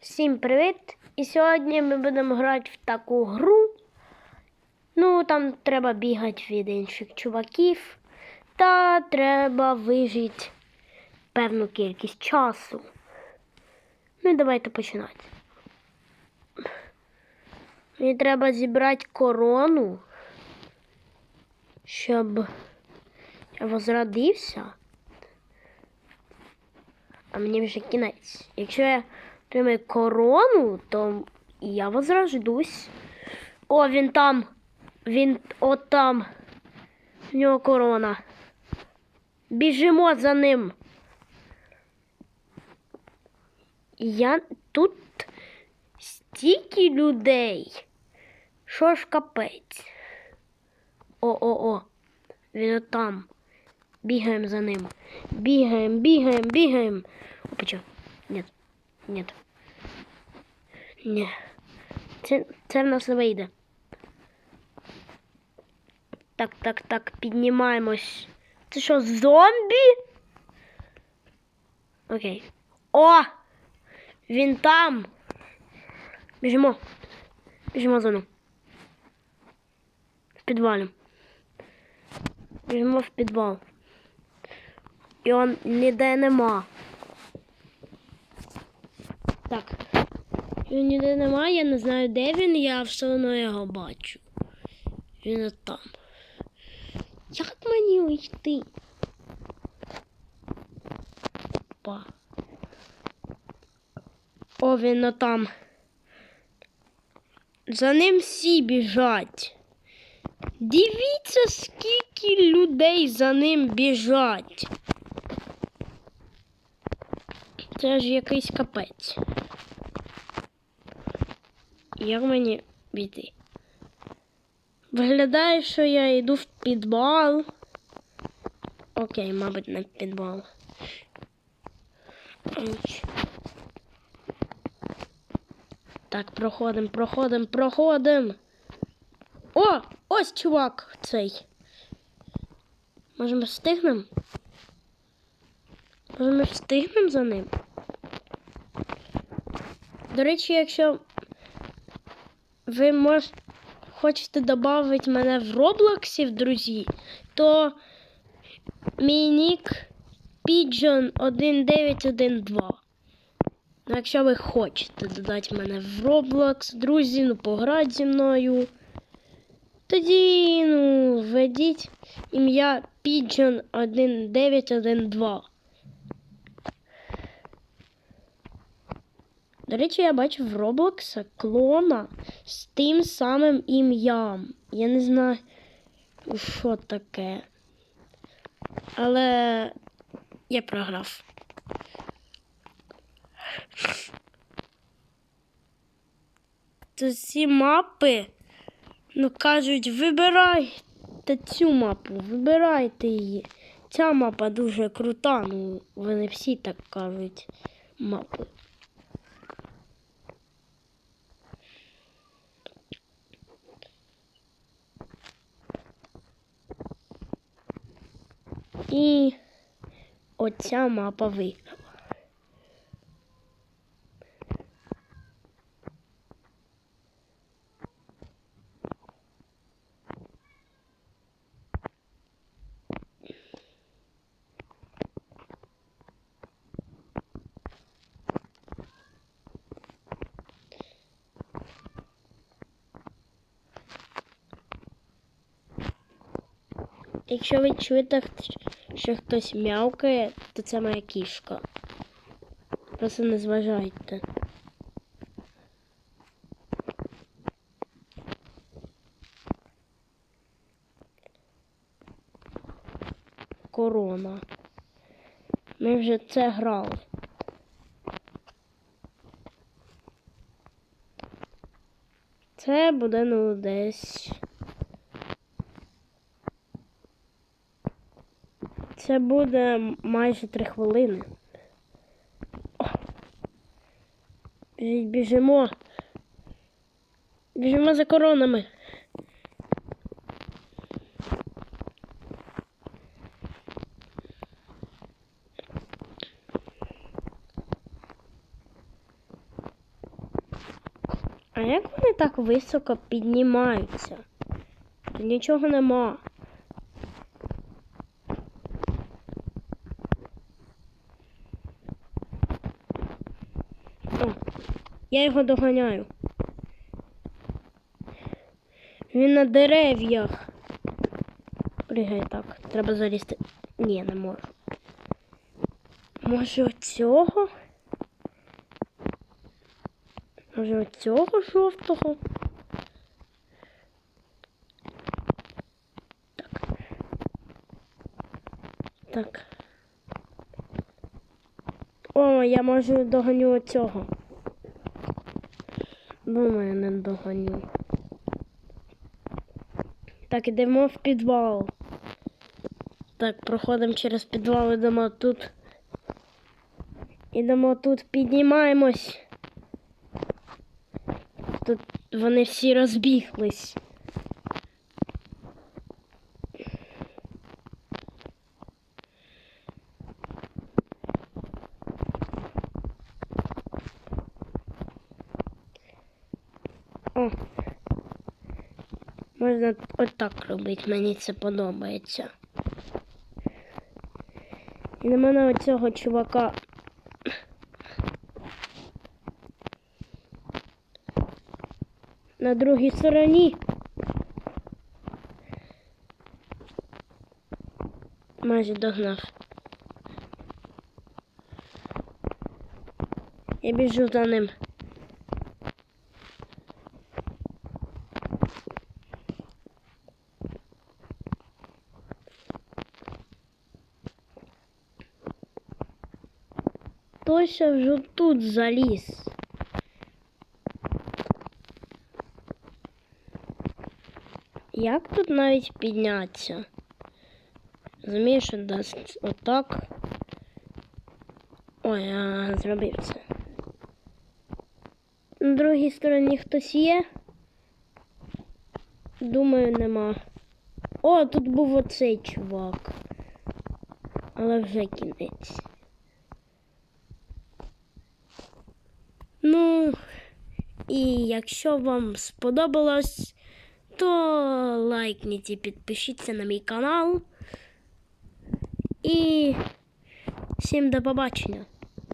Всім привіт! І сьогодні ми будемо грати в таку гру. Ну, там треба бігати від інших чуваків. Та треба вижити певну кількість часу. Ну і давайте починати. Мені треба зібрати корону, щоб я возродився. А мені вже кінець. Якщо я отримаю корону, то я возрождусь. О, він там. Він от там. В нього корона. Біжимо за ним. Я тут стільки людей. Що ж капець? О-о-о. Він от там. Бігаємо за ним. Бігаємо, бігаємо, бігаємо. Опача. Нет. Нет. Ні. Це, це нас не вийде. Так, так, так, піднімаємось. Це що, зомбі? Окей. О! Він там. Біжимо. Біжимо ним. В підвалі. Біжимо в підвал. Його ніде нема. Так. Його ніде нема, я не знаю, де він, я все одно його бачу. Він от там. Як мені уйти? Опа. О, він от там. За ним всі біжать. Дивіться, скільки людей за ним біжать. Це ж якийсь капець. Як мені піти? Виглядає, що я йду в підвал. Окей, мабуть, не в підвал. Так, проходимо, проходимо, проходимо. О, ось чувак цей. Може ми встигнемо? Може ми встигнемо за ним? До речі, якщо ви мож... хочете додати мене в Роблоксі в друзі, то мій нік Pigeon 1912. Ну, якщо ви хочете додати мене в Roblox, друзі, ну пограти зі мною. Тоді, ну, введіть ім'я Pigeon 1912. До речі, я бачив в Roblox клона з тим самим ім'ям. Я не знаю, що таке. Але я програв. Ці мапи, ну кажуть, вибирайте цю мапу, вибирайте її. Ця мапа дуже крута, ну вони всі так кажуть мапи. І оця мапа виграла. Якщо ви чуєте, що хтось м'явкає, то це моя кішка. Просто не зважайте. Корона. Ми вже це грали. Це буде ну десь. Це буде майже три хвилини. Біжимо. Біжимо за коронами. А як вони так високо піднімаються? Тут нічого нема. О, я його доганяю. Він на дерев'ях. Пригай так. Треба залізти. Ні, не можу. Може оцього? Може оцього жовтого? Так. Так. О, я можу доганю оцього. Думаю, не доганю. Так, йдемо в підвал. Так, проходимо через підвал, йдемо тут. Ідемо тут, піднімаємось. Тут вони всі розбіглись. О. Можна отак робити, мені це подобається. І на мене оцього чувака. На другій стороні. Майже догнав. Я біжу за ним. Тося вже тут заліз. Як тут навіть піднятися? Розумієш, що дасть отак. Ой, я зробив це. На другій стороні хтось є. Думаю, нема. О, тут був оцей чувак. Але вже кінець. Ну, і якщо вам сподобалось, то лайкніть і підпишіться на мій канал. І всім до побачення.